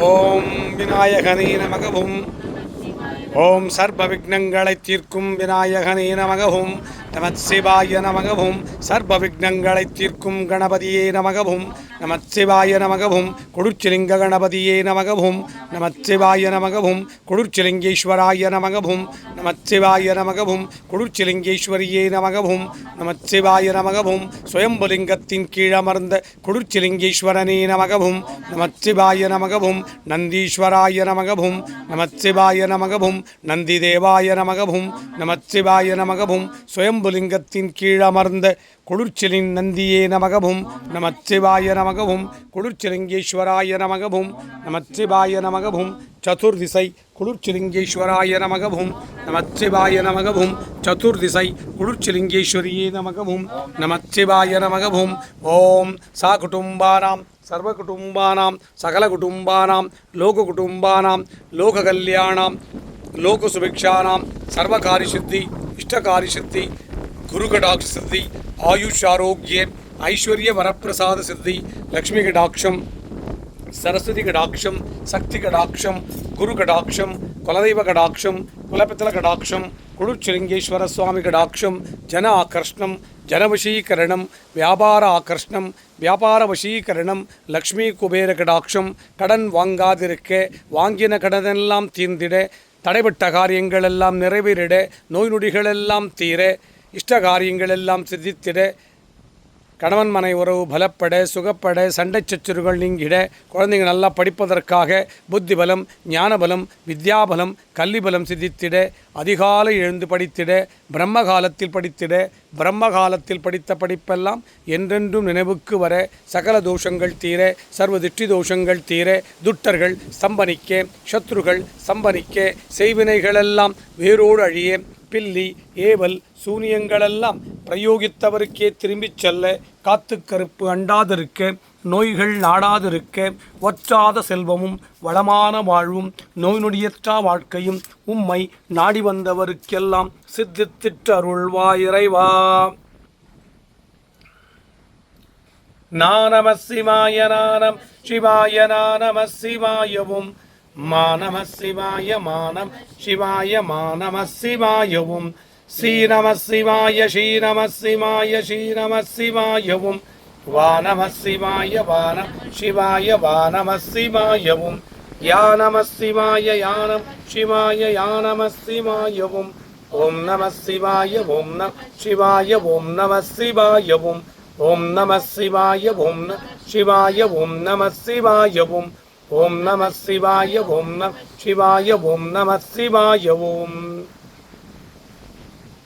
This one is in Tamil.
ஓம் விநாயகனே நமகவும். ஓம் சர்வ விக்னங்களை தீர்க்கும் விநாயகனே நமகவும். நமத் சிவாய நமகவும். சர்வ விக்னங்களை தீர்க்கும் கணபதியே நமகவும். நமச்சிவாய நமகவும் கொடுச்சிலிங்க கணபதியே நமகவும் நமச்சிவாய நமகவும் குளிர்ச்சிலிங்கேஸ்வராய நமகவும் நமச்சிவாய நமகவும் குளிர்ச்சிலிங்கேஸ்வரியே நமகவும் நமச்சிவாய நமகவும் சுயம்புலிங்கத்தின் கீழமர்ந்த குளிர்ச்சிலிங்கேஸ்வரனே நமகவும் நமச்சிவாய நமகவும் நந்தீஸ்வராய நமகவும் நமச்சிவாய நமகவும் நந்தி தேவாய நமகவும் நமச்சிவாய நமகவும் சுயம்புலிங்கத்தின் கீழமர்ந்த குளிர்ச்சிலின் நந்தியே நமகவும் நமச்சிவாய நமகவும் குளிர்ச்சிலிங்கேஸ்வராய நமகவும் நமச்சிவாய நமகவும் சதுர்திசை குளிர்ச்சிலிங்கேஸ்வராய நமகவும் நமச்சிவாய நமகவும் சதுர்திசை குளிர்ச்சிலிங்கேஸ்வரியே நமகவும் நமச்சிவாய நமகவும். ஓம் சா குடும்பானாம் சர்வகுடும்பானாம் சகலகுடும்பானாம் லோககுடும்பானாம் லோககல்யாணாம் லோகசுபிக்ஷானாம் சர்வகாரிசித்தி இஷ்டகாரிசித்தி குருகடாட்ச சித்தி ஆயுஷ் ஆரோக்கியம் ஐஸ்வர்ய வரப்பிரசாத சித்தி லக்ஷ்மி கடாட்சம் சரஸ்வதி கடாட்சம் சக்தி கடாட்சம் குரு கடாட்சம் குலதெய்வ கடாட்சம் குலபித்தல கடாட்சம் குழுச்சிலிங்கேஸ்வர சுவாமி கடாட்சம் ஜன ஆகர்ஷ்ணம் ஜனவசீகரணம் வியாபார ஆகர்ஷ்ணம் வியாபார வசீகரணம் லக்ஷ்மி குபேர கடாட்சம் கடன் வாங்காதிருக்க வாங்கின கடனெல்லாம் தீர்ந்திட தடைபட்ட காரியங்கள் எல்லாம் நிறைவேறிட நோய் நொடிகளெல்லாம் தீர இஷ்ட காரியங்களெல்லாம் சித்தித்திட கணவன் மனை உறவு பலப்பட சுகப்பட சண்டை சச்சுறுகள் நீங்கிட குழந்தைங்க நல்லா படிப்பதற்காக புத்தி பலம் ஞானபலம் வித்யாபலம் கல்விபலம் சிதித்திட அதிகாலை எழுந்து படித்திட பிரம்ம காலத்தில் படித்திட பிரம்ம காலத்தில் படித்த படிப்பெல்லாம் என்றென்றும் நினைவுக்கு வர சகல தோஷங்கள் தீர சர்வ திட்டி தோஷங்கள் தீர துட்டர்கள் சம்பனிக்க சத்ருகள் சம்பனிக்க செய்வினைகளெல்லாம் வேரோடு அழிய பில்லி ஏவல் சூனியங்களெல்லாம் பிரயோகித்தவருக்கே திரும்பிச் செல்ல காத்து கருப்பு அண்டாதிருக்க நோய்கள் நாடாதிருக்க ஒற்றாத செல்வமும் வளமான வாழ்வும் நோய் நொடியற்றா வாழ்க்கையும் உம்மை நாடி வந்தவருக்கெல்லாம் சித்தித்திட்டு இறைவா நானம சிவாய நானம் சிவாய நானம சிவாயவும் மானம சிவாய மானம் சிவாய மானம சிவாயவும் ஸ்ரீநம சிவாய ஸ்ரீநம சிவாய ஸ்ரீநம சிவாயவும் வானம சிவாய வானம் சிவாய வானம சிவாயவும் யானம சிவாய யானம் சிவாய யானம சிவாயவும் ஓம் நம சிவாய ஓம் நம சிவாய ஓம் நம சிவாயவும் ஓம் நம சிவாய ஓம் நம சிவாய ஓம் நம சிவாயவும் ஓம் நம சிவாய ஓம் நம சிவாய ஓம் நம சிவாய ஓம்